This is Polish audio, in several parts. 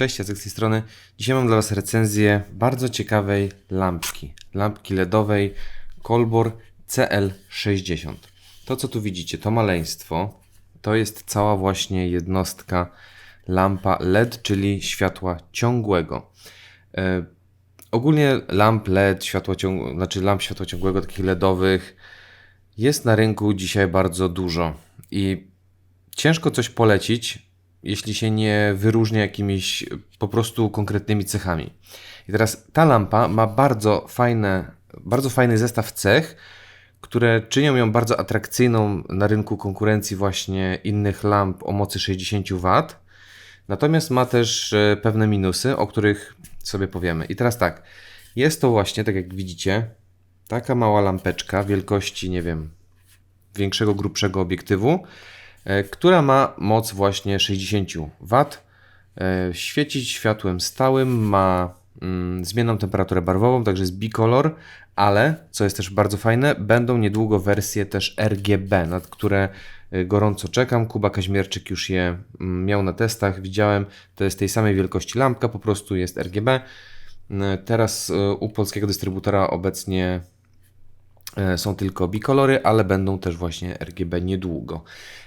Cześć, Jacek z tej strony. Dzisiaj mam dla Was recenzję bardzo ciekawej lampki. Lampki LEDowej Colbor CL60. To, co tu widzicie, to maleństwo, to jest cała właśnie jednostka lampa LED, czyli światła ciągłego. E, ogólnie lamp LED, światła ciąg... znaczy lamp światła ciągłego, takich LEDowych, jest na rynku dzisiaj bardzo dużo i ciężko coś polecić, jeśli się nie wyróżnia jakimiś po prostu konkretnymi cechami. I teraz ta lampa ma bardzo fajne, bardzo fajny zestaw cech, które czynią ją bardzo atrakcyjną na rynku konkurencji właśnie innych lamp o mocy 60 W. Natomiast ma też e, pewne minusy, o których sobie powiemy. I teraz tak, jest to właśnie, tak jak widzicie, taka mała lampeczka wielkości, nie wiem, większego, grubszego obiektywu, która ma moc właśnie 60 W. E, świecić światłem stałym, ma mm, zmienną temperaturę barwową, także jest bicolor, ale co jest też bardzo fajne, będą niedługo wersje też RGB, nad które e, gorąco czekam. Kuba Kaźmierczyk już je mm, miał na testach, widziałem. To jest tej samej wielkości lampka, po prostu jest RGB. Teraz u polskiego dystrybutora obecnie E, są tylko bikolory, ale będą też właśnie RGB niedługo.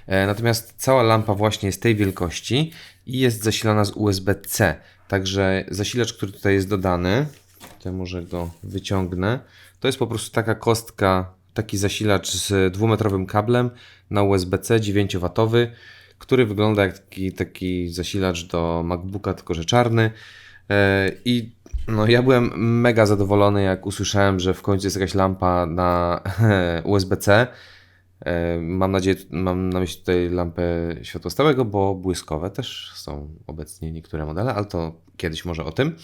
E, natomiast cała lampa właśnie jest tej wielkości i jest zasilana z USB-C. Także zasilacz, który tutaj jest dodany, to może go wyciągnę, to jest po prostu taka kostka, taki zasilacz z dwumetrowym kablem na USB-C 9W, który wygląda jak taki, taki zasilacz do MacBooka, tylko że czarny. E, I no, ja byłem mega zadowolony, jak usłyszałem, że w końcu jest jakaś lampa na USB-C. E, mam nadzieję, mam na myśli tutaj lampę światła stałego, bo błyskowe też są obecnie niektóre modele, ale to kiedyś może o tym.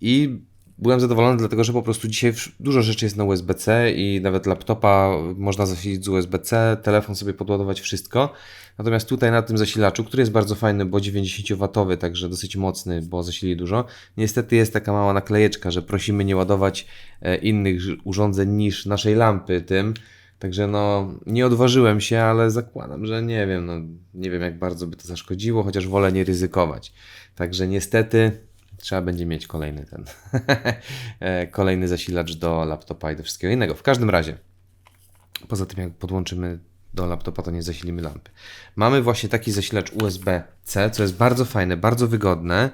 I byłem zadowolony, dlatego że po prostu dzisiaj dużo rzeczy jest na USB-C i nawet laptopa można zasilić z USB-C, telefon sobie podładować, wszystko. Natomiast tutaj na tym zasilaczu, który jest bardzo fajny, bo 90W, także dosyć mocny, bo zasili dużo, niestety jest taka mała naklejeczka, że prosimy nie ładować e, innych urządzeń niż naszej lampy tym. Także no, nie odważyłem się, ale zakładam, że nie wiem, no, nie wiem jak bardzo by to zaszkodziło, chociaż wolę nie ryzykować. Także niestety trzeba będzie mieć kolejny ten, e, kolejny zasilacz do laptopa i do wszystkiego innego. W każdym razie, poza tym jak podłączymy do laptopa, to nie zasilimy lampy. Mamy właśnie taki zasilacz USB-C, co jest bardzo fajne, bardzo wygodne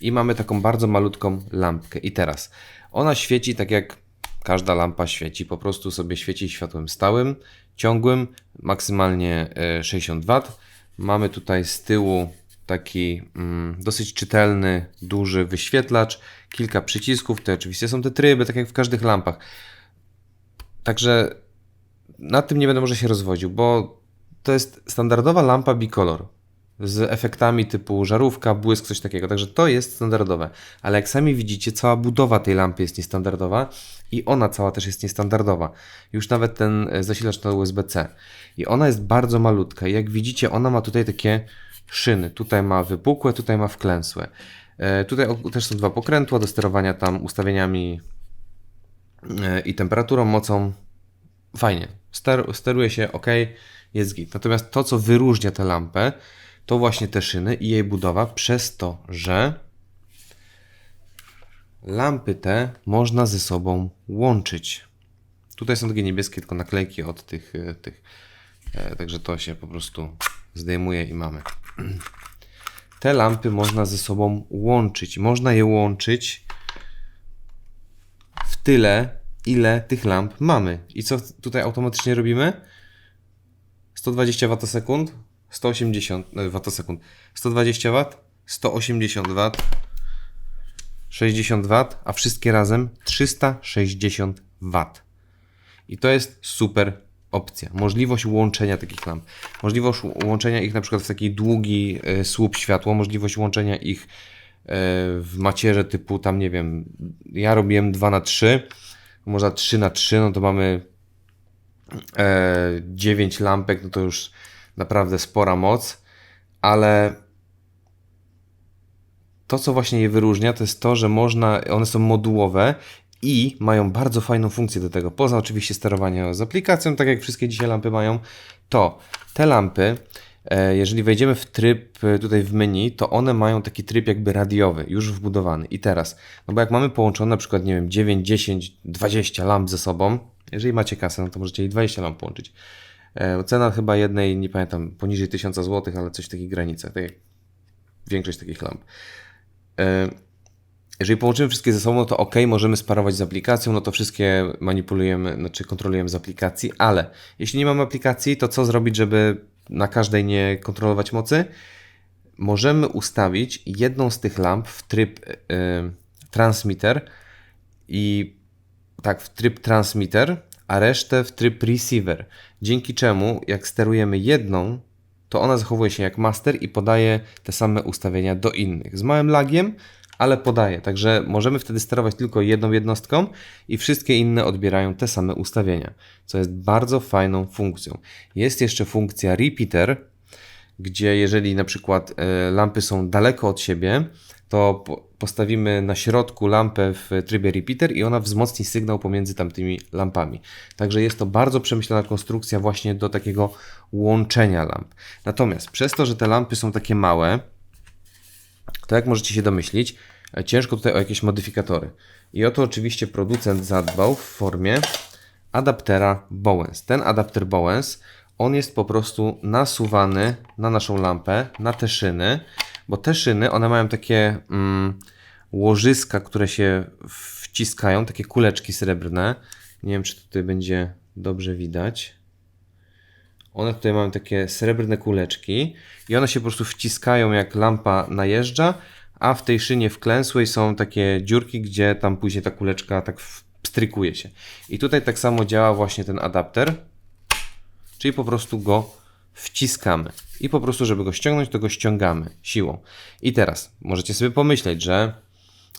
i mamy taką bardzo malutką lampkę. I teraz ona świeci tak jak każda lampa świeci, po prostu sobie świeci światłem stałym, ciągłym, maksymalnie 60 W. Mamy tutaj z tyłu taki mm, dosyć czytelny, duży wyświetlacz, kilka przycisków, to oczywiście są te tryby, tak jak w każdych lampach. Także nad tym nie będę może się rozwodził, bo to jest standardowa lampa bicolor z efektami typu żarówka, błysk, coś takiego. Także to jest standardowe. Ale jak sami widzicie, cała budowa tej lampy jest niestandardowa i ona cała też jest niestandardowa. Już nawet ten e, zasilacz na USB-C. I ona jest bardzo malutka. I jak widzicie, ona ma tutaj takie szyny. Tutaj ma wypukłe, tutaj ma wklęsłe. E, tutaj też są dwa pokrętła do sterowania tam ustawieniami e, i temperaturą, mocą. Fajnie. Ster steruje się ok, jest git. Natomiast to, co wyróżnia tę lampę, to właśnie te szyny i jej budowa, przez to, że lampy te można ze sobą łączyć. Tutaj są takie niebieskie tylko naklejki od tych, e, tych także to się po prostu zdejmuje i mamy. Te lampy można ze sobą łączyć. Można je łączyć w tyle, ile tych lamp mamy. I co tutaj automatycznie robimy? 120 Ws, 180 Ws, 120 W, 180 W, 60 W, a wszystkie razem 360 W. I to jest super opcja, możliwość łączenia takich lamp, możliwość łączenia ich na przykład w taki długi e, słup światła, możliwość łączenia ich e, w macierze typu tam nie wiem, ja robiłem 2 na 3 można 3 na 3 no to mamy 9 e, lampek, no to już naprawdę spora moc, ale to, co właśnie je wyróżnia, to jest to, że można, one są modułowe i mają bardzo fajną funkcję do tego. Poza oczywiście sterowaniem z aplikacją, tak jak wszystkie dzisiaj lampy mają, to te lampy E, jeżeli wejdziemy w tryb e, tutaj w menu, to one mają taki tryb jakby radiowy, już wbudowany. I teraz, no bo jak mamy połączone na przykład, nie wiem, 9, 10, 20 lamp ze sobą, jeżeli macie kasę, no to możecie i 20 lamp połączyć. E, cena chyba jednej, nie pamiętam, poniżej 1000 zł, ale coś w takich granicach, tak jak większość takich lamp. Jeżeli połączymy wszystkie ze sobą, no to ok, możemy sparować z aplikacją, no to wszystkie manipulujemy, znaczy kontrolujemy z aplikacji, ale jeśli nie mamy aplikacji, to co zrobić, żeby na każdej nie kontrolować mocy? Możemy ustawić jedną z tych lamp w tryb yy, transmitter i tak, w tryb transmitter, a resztę w tryb receiver. Dzięki czemu, jak sterujemy jedną, to ona zachowuje się jak master i podaje te same ustawienia do innych. Z małym lagiem, ale podaje. Także możemy wtedy sterować tylko jedną jednostką i wszystkie inne odbierają te same ustawienia, co jest bardzo fajną funkcją. Jest jeszcze funkcja repeater, gdzie jeżeli na przykład e, lampy są daleko od siebie, to postawimy na środku lampę w trybie repeater i ona wzmocni sygnał pomiędzy tamtymi lampami. Także jest to bardzo przemyślana konstrukcja właśnie do takiego łączenia lamp. Natomiast przez to, że te lampy są takie małe, to jak możecie się domyślić, ciężko tutaj o jakieś modyfikatory. I oto oczywiście producent zadbał w formie adaptera Bowens. Ten adapter Bowens, on jest po prostu nasuwany na naszą lampę, na te szyny, bo te szyny, one mają takie mm, łożyska, które się wciskają, takie kuleczki srebrne. Nie wiem, czy tutaj będzie dobrze widać. One tutaj mają takie srebrne kuleczki i one się po prostu wciskają jak lampa najeżdża, a w tej szynie wklęsłej są takie dziurki, gdzie tam później ta kuleczka tak pstrykuje się. I tutaj tak samo działa właśnie ten adapter, czyli po prostu go wciskamy. I po prostu, żeby go ściągnąć, to go ściągamy siłą. I teraz możecie sobie pomyśleć, że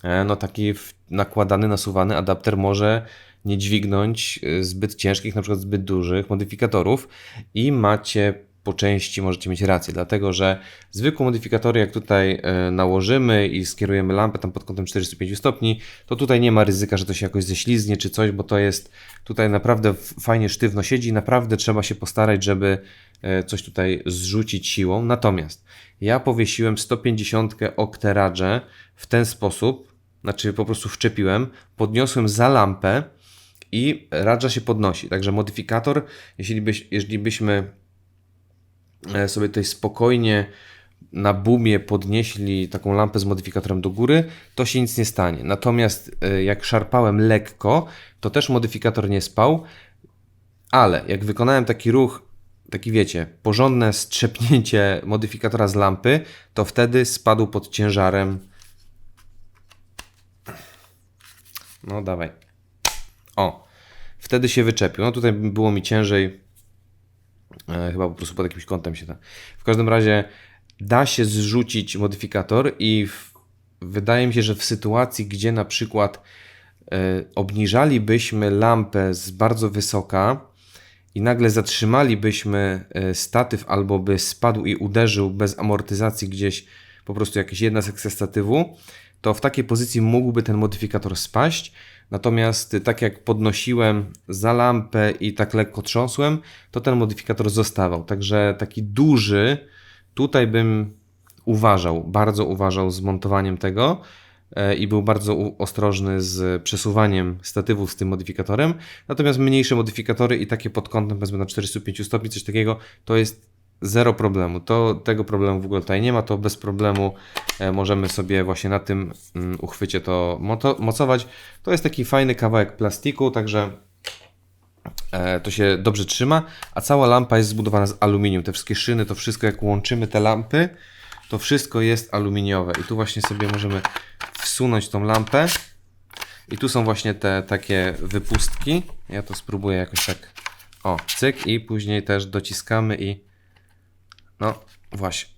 e, no taki nakładany, nasuwany adapter może nie dźwignąć e, zbyt ciężkich, na przykład zbyt dużych modyfikatorów i macie po części możecie mieć rację, dlatego że zwykłe modyfikatory, jak tutaj e, nałożymy i skierujemy lampę tam pod kątem 45 stopni, to tutaj nie ma ryzyka, że to się jakoś ześliznie czy coś, bo to jest tutaj naprawdę fajnie sztywno siedzi, naprawdę trzeba się postarać, żeby e, coś tutaj zrzucić siłą. Natomiast ja powiesiłem 150 okteradże w ten sposób, znaczy po prostu wczepiłem, podniosłem za lampę i radża się podnosi. Także modyfikator, jeśli, byś, jeśli byśmy sobie tutaj spokojnie na boomie podnieśli taką lampę z modyfikatorem do góry, to się nic nie stanie. Natomiast e, jak szarpałem lekko, to też modyfikator nie spał, ale jak wykonałem taki ruch, taki wiecie, porządne strzepnięcie modyfikatora z lampy, to wtedy spadł pod ciężarem. No dawaj. O, wtedy się wyczepił. No tutaj było mi ciężej E, chyba po prostu pod jakimś kątem się da. W każdym razie da się zrzucić modyfikator i w, wydaje mi się, że w sytuacji, gdzie na przykład e, obniżalibyśmy lampę z bardzo wysoka i nagle zatrzymalibyśmy e, statyw albo by spadł i uderzył bez amortyzacji gdzieś po prostu jakiś jednostek ze statywu, to w takiej pozycji mógłby ten modyfikator spaść Natomiast tak jak podnosiłem za lampę i tak lekko trząsłem, to ten modyfikator zostawał. Także taki duży, tutaj bym uważał, bardzo uważał z montowaniem tego e, i był bardzo ostrożny z przesuwaniem statywów z tym modyfikatorem. Natomiast mniejsze modyfikatory i takie pod kątem powiedzmy na 45 stopni, coś takiego, to jest zero problemu. To, tego problemu w ogóle tutaj nie ma, to bez problemu e, możemy sobie właśnie na tym mm, uchwycie to mocować. To jest taki fajny kawałek plastiku, także e, to się dobrze trzyma, a cała lampa jest zbudowana z aluminium. Te wszystkie szyny, to wszystko jak łączymy te lampy, to wszystko jest aluminiowe. I tu właśnie sobie możemy wsunąć tą lampę. I tu są właśnie te takie wypustki. Ja to spróbuję jakoś tak. O, cyk i później też dociskamy i no, właśnie.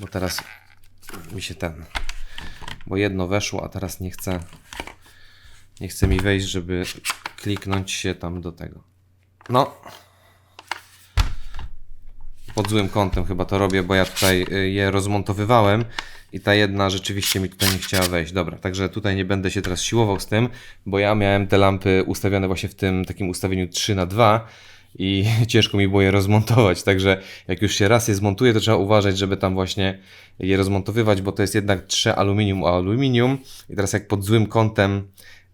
Bo teraz mi się ten. Bo jedno weszło, a teraz nie chcę. Nie chce mi wejść, żeby kliknąć się tam do tego. No. Pod złym kątem chyba to robię, bo ja tutaj y, je rozmontowywałem i ta jedna rzeczywiście mi tutaj nie chciała wejść. Dobra, także tutaj nie będę się teraz siłował z tym, bo ja miałem te lampy ustawione właśnie w tym takim ustawieniu 3 na 2 i ciężko mi było je rozmontować, także jak już się raz je zmontuje, to trzeba uważać, żeby tam właśnie je rozmontowywać, bo to jest jednak trze aluminium o aluminium. I teraz jak pod złym kątem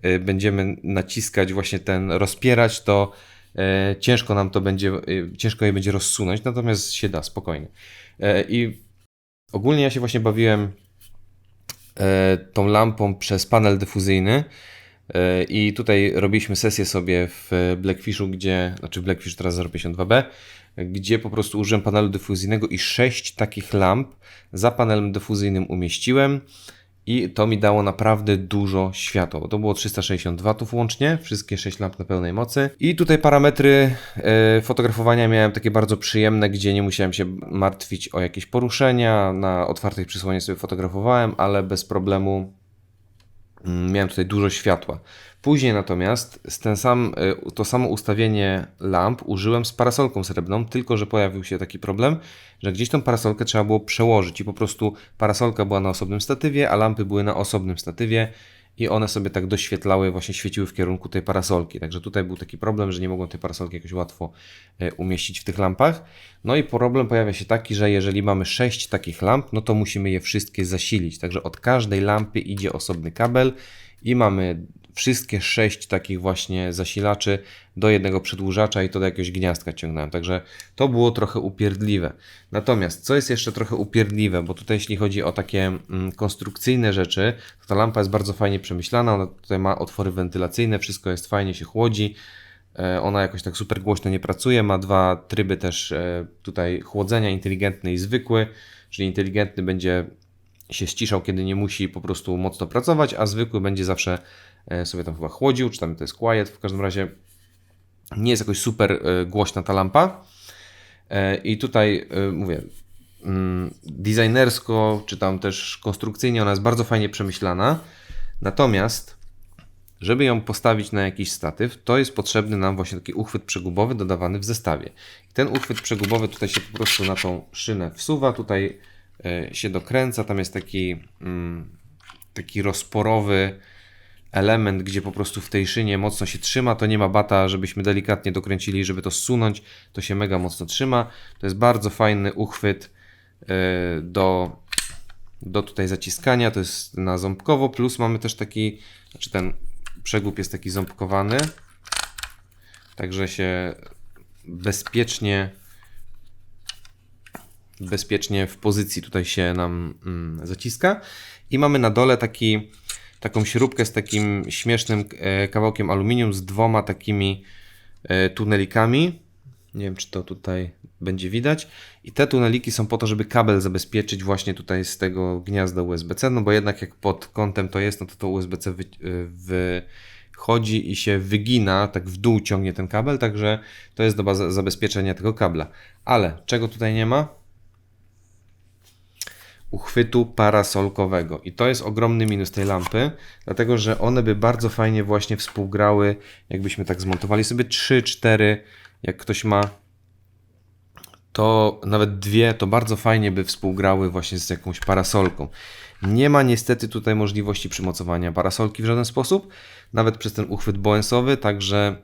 y, będziemy naciskać właśnie ten, rozpierać, to e, ciężko nam to będzie, e, ciężko je będzie rozsunąć, natomiast się da, spokojnie. I ogólnie ja się właśnie bawiłem tą lampą przez panel dyfuzyjny i tutaj robiliśmy sesję sobie w Blackfishu, gdzie, znaczy Blackfish teraz 052B, gdzie po prostu użyłem panelu dyfuzyjnego i sześć takich lamp za panelem dyfuzyjnym umieściłem i to mi dało naprawdę dużo światła. bo To było 360 W łącznie, wszystkie 6 lamp na pełnej mocy. I tutaj parametry e, fotografowania miałem takie bardzo przyjemne, gdzie nie musiałem się martwić o jakieś poruszenia. Na otwartej przysłonie sobie fotografowałem, ale bez problemu miałem tutaj dużo światła. Później natomiast ten sam, y, to samo ustawienie lamp użyłem z parasolką srebrną, tylko że pojawił się taki problem, że gdzieś tą parasolkę trzeba było przełożyć i po prostu parasolka była na osobnym statywie, a lampy były na osobnym statywie i one sobie tak doświetlały, właśnie świeciły w kierunku tej parasolki. Także tutaj był taki problem, że nie mogłem tej parasolki jakoś łatwo y, umieścić w tych lampach. No i problem pojawia się taki, że jeżeli mamy 6 takich lamp, no to musimy je wszystkie zasilić. Także od każdej lampy idzie osobny kabel i mamy wszystkie sześć takich właśnie zasilaczy do jednego przedłużacza i to do jakiegoś gniazdka ciągnąłem. Także to było trochę upierdliwe. Natomiast co jest jeszcze trochę upierdliwe, bo tutaj jeśli chodzi o takie mm, konstrukcyjne rzeczy, to ta lampa jest bardzo fajnie przemyślana, ona tutaj ma otwory wentylacyjne, wszystko jest fajnie, się chłodzi. E, ona jakoś tak super głośno nie pracuje, ma dwa tryby też e, tutaj chłodzenia, inteligentny i zwykły, czyli inteligentny będzie się ściszał, kiedy nie musi po prostu mocno pracować, a zwykły będzie zawsze E, sobie tam chyba chłodził, czy tam to jest quiet, w każdym razie nie jest jakoś super e, głośna ta lampa. E, I tutaj mówię, mm, designersko, czy tam też konstrukcyjnie ona jest bardzo fajnie przemyślana. Natomiast, żeby ją postawić na jakiś statyw, to jest potrzebny nam właśnie taki uchwyt przegubowy dodawany w zestawie. Ten uchwyt przegubowy tutaj się po prostu na tą szynę wsuwa, tutaj się dokręca, tam jest taki, mm, taki rozporowy element, gdzie po prostu w tej szynie mocno się trzyma, to nie ma bata, żebyśmy delikatnie dokręcili, żeby to zsunąć, to się mega mocno trzyma. To jest bardzo fajny uchwyt e, do, do tutaj zaciskania, to jest na ząbkowo, plus mamy też taki, znaczy ten przegub jest taki ząbkowany, także się bezpiecznie bezpiecznie w pozycji tutaj się nam mm, zaciska i mamy na dole taki taką śrubkę z takim śmiesznym e, kawałkiem aluminium z dwoma takimi e, tunelikami. Nie wiem, czy to tutaj będzie widać. I te tuneliki są po to, żeby kabel zabezpieczyć właśnie tutaj z tego gniazda USB-C, no bo jednak jak pod kątem to jest, no to to USB-C wy, e, wychodzi i się wygina, tak w dół ciągnie ten kabel, także to jest do zabezpieczenia tego kabla. Ale czego tutaj nie ma? Uchwytu parasolkowego. I to jest ogromny minus tej lampy, dlatego że one by bardzo fajnie właśnie współgrały, jakbyśmy tak zmontowali sobie 3, 4, jak ktoś ma to nawet dwie, to bardzo fajnie by współgrały właśnie z jakąś parasolką. Nie ma niestety tutaj możliwości przymocowania parasolki w żaden sposób, nawet przez ten uchwyt boensowy, także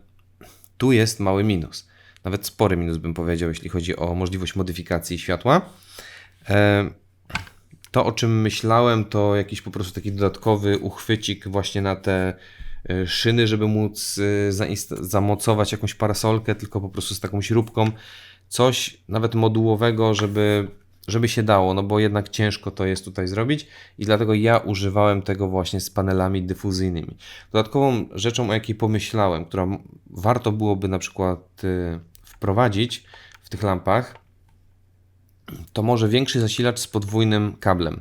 tu jest mały minus. Nawet spory minus bym powiedział, jeśli chodzi o możliwość modyfikacji światła. E, to, o czym myślałem, to jakiś po prostu taki dodatkowy uchwycik właśnie na te e, szyny, żeby móc e, zamocować jakąś parasolkę, tylko po prostu z taką śrubką. Coś nawet modułowego, żeby, żeby się dało, no bo jednak ciężko to jest tutaj zrobić i dlatego ja używałem tego właśnie z panelami dyfuzyjnymi. Dodatkową rzeczą, o jakiej pomyślałem, którą warto byłoby na przykład e, wprowadzić w tych lampach, to może większy zasilacz z podwójnym kablem.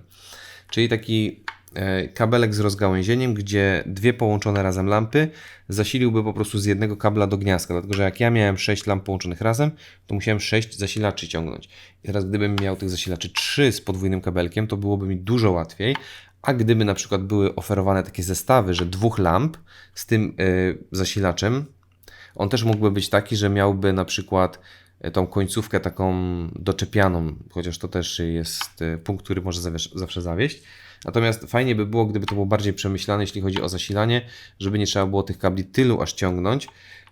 Czyli taki e, kabelek z rozgałęzieniem, gdzie dwie połączone razem lampy zasiliłby po prostu z jednego kabla do gniazdka. Dlatego, że jak ja miałem 6 lamp połączonych razem, to musiałem 6 zasilaczy ciągnąć. I teraz gdybym miał tych zasilaczy 3 z podwójnym kabelkiem, to byłoby mi dużo łatwiej. A gdyby na przykład były oferowane takie zestawy, że dwóch lamp z tym yy, zasilaczem, on też mógłby być taki, że miałby na przykład tą końcówkę taką doczepianą, chociaż to też jest e, punkt, który może zawsze zawieść. Natomiast fajnie by było, gdyby to było bardziej przemyślane, jeśli chodzi o zasilanie, żeby nie trzeba było tych kabli tylu aż ciągnąć.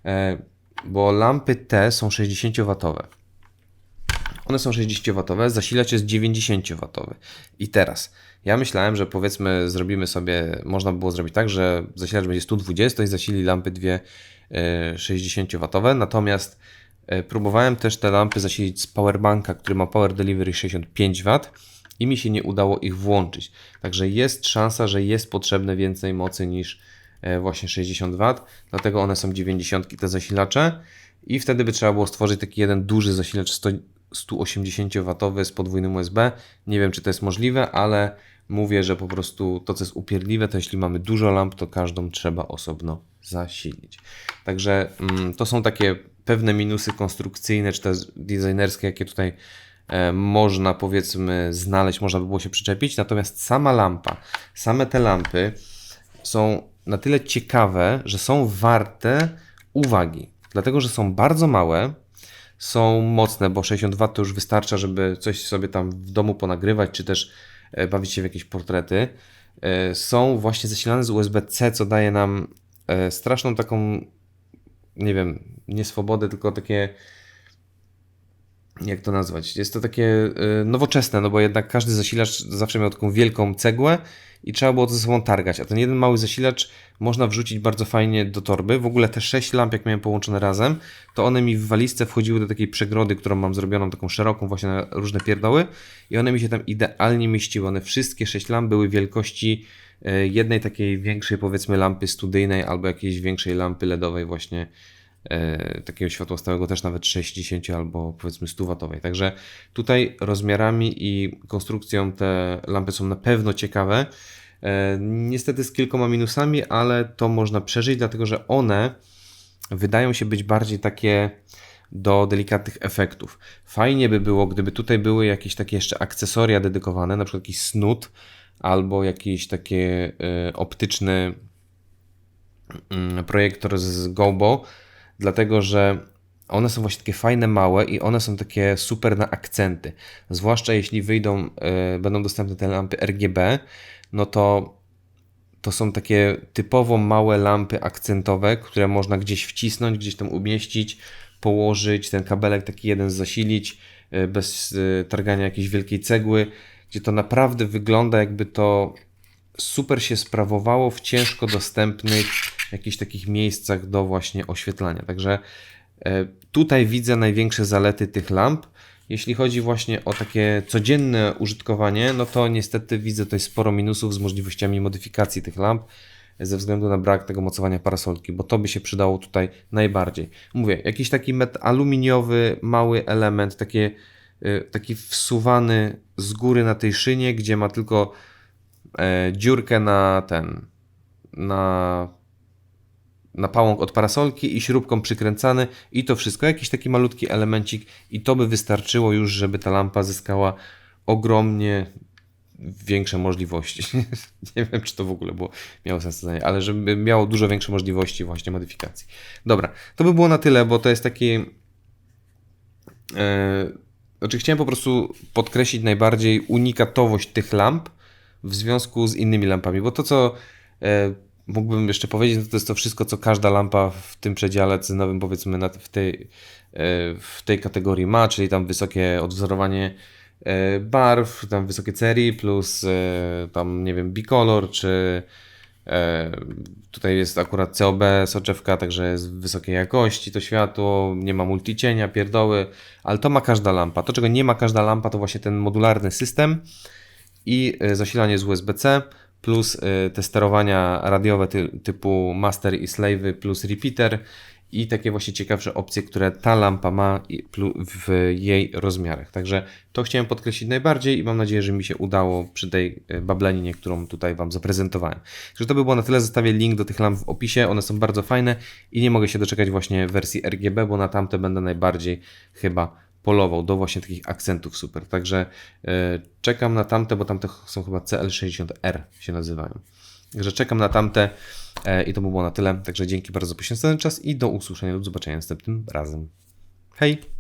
E, bo lampy te są 60W. One są 60W, zasilacz jest 90W. I teraz, ja myślałem, że powiedzmy zrobimy sobie, można by było zrobić tak, że zasilacz będzie 120 i zasili lampy dwie e, 60W, natomiast e, próbowałem też te lampy zasilić z powerbanka, który ma power delivery 65W i mi się nie udało ich włączyć. Także jest szansa, że jest potrzebne więcej mocy niż e, właśnie 60W, dlatego one są 90 te zasilacze i wtedy by trzeba było stworzyć taki jeden duży zasilacz 100 180W z podwójnym USB. Nie wiem, czy to jest możliwe, ale mówię, że po prostu to, co jest upierdliwe, to jeśli mamy dużo lamp, to każdą trzeba osobno zasilić. Także mm, to są takie pewne minusy konstrukcyjne, czy też designerskie, jakie tutaj e, można powiedzmy znaleźć, można by było się przyczepić. Natomiast sama lampa, same te lampy są na tyle ciekawe, że są warte uwagi. Dlatego, że są bardzo małe, są mocne, bo 62 to już wystarcza, żeby coś sobie tam w domu ponagrywać, czy też bawić się w jakieś portrety. E, Są właśnie zasilane z USB-C, co daje nam e, straszną taką, nie wiem, nie swobodę, tylko takie jak to nazwać? Jest to takie y, nowoczesne, no bo jednak każdy zasilacz zawsze miał taką wielką cegłę i trzeba było to ze sobą targać. A ten jeden mały zasilacz można wrzucić bardzo fajnie do torby. W ogóle te sześć lamp, jak miałem połączone razem, to one mi w walizce wchodziły do takiej przegrody, którą mam zrobioną taką szeroką właśnie na różne pierdoły i one mi się tam idealnie mieściły. One wszystkie sześć lamp były wielkości y, jednej takiej większej powiedzmy lampy studyjnej albo jakiejś większej lampy LEDowej właśnie takiego światła stałego też nawet 60 albo powiedzmy 100 watowej. Także tutaj rozmiarami i konstrukcją te lampy są na pewno ciekawe. E, niestety z kilkoma minusami, ale to można przeżyć, dlatego że one wydają się być bardziej takie do delikatnych efektów. Fajnie by było, gdyby tutaj były jakieś takie jeszcze akcesoria dedykowane, na przykład jakiś snut albo jakiś takie e, optyczny mm, projektor z Gobo, dlatego że one są właśnie takie fajne, małe i one są takie super na akcenty. Zwłaszcza jeśli wyjdą, e, będą dostępne te lampy RGB, no to to są takie typowo małe lampy akcentowe, które można gdzieś wcisnąć, gdzieś tam umieścić, położyć, ten kabelek taki jeden zasilić e, bez e, targania jakiejś wielkiej cegły, gdzie to naprawdę wygląda jakby to super się sprawowało w ciężko dostępnych jakichś takich miejscach do właśnie oświetlania. Także e, tutaj widzę największe zalety tych lamp. Jeśli chodzi właśnie o takie codzienne użytkowanie, no to niestety widzę tutaj sporo minusów z możliwościami modyfikacji tych lamp ze względu na brak tego mocowania parasolki, bo to by się przydało tutaj najbardziej. Mówię, jakiś taki met aluminiowy, mały element, takie, y, taki wsuwany z góry na tej szynie, gdzie ma tylko e, dziurkę na ten, na na pałąk od parasolki i śrubką przykręcany i to wszystko, jakiś taki malutki elemencik i to by wystarczyło już, żeby ta lampa zyskała ogromnie większe możliwości. nie wiem, czy to w ogóle było, miało sens zdanie, ale żeby miało dużo większe możliwości właśnie modyfikacji. Dobra, to by było na tyle, bo to jest taki e, znaczy chciałem po prostu podkreślić najbardziej unikatowość tych lamp w związku z innymi lampami, bo to co e, mógłbym jeszcze powiedzieć, no to jest to wszystko, co każda lampa w tym przedziale cenowym, powiedzmy, na, w, tej, e, w tej kategorii ma, czyli tam wysokie odwzorowanie e, barw, tam wysokie serii, plus e, tam, nie wiem, bicolor, czy tutaj jest akurat COB soczewka, także jest wysokiej jakości to światło, nie ma multicienia, pierdoły, ale to ma każda lampa. To, czego nie ma każda lampa, to właśnie ten modularny system i zasilanie z USB-C, plus y, te sterowania radiowe ty, typu master i slave plus repeater i takie właśnie ciekawsze opcje, które ta lampa ma w jej rozmiarach. Także to chciałem podkreślić najbardziej i mam nadzieję, że mi się udało przy tej y, bablaninie, którą tutaj Wam zaprezentowałem. Także to by było na tyle. Zostawię link do tych lamp w opisie. One są bardzo fajne i nie mogę się doczekać właśnie wersji RGB, bo na tamte będę najbardziej chyba polował do właśnie takich akcentów super. Także e, czekam na tamte, bo tamte są chyba CL60R się nazywają. Także czekam na tamte e, i to by było na tyle. Także dzięki bardzo za poświęcony czas i do usłyszenia lub zobaczenia następnym razem. Hej!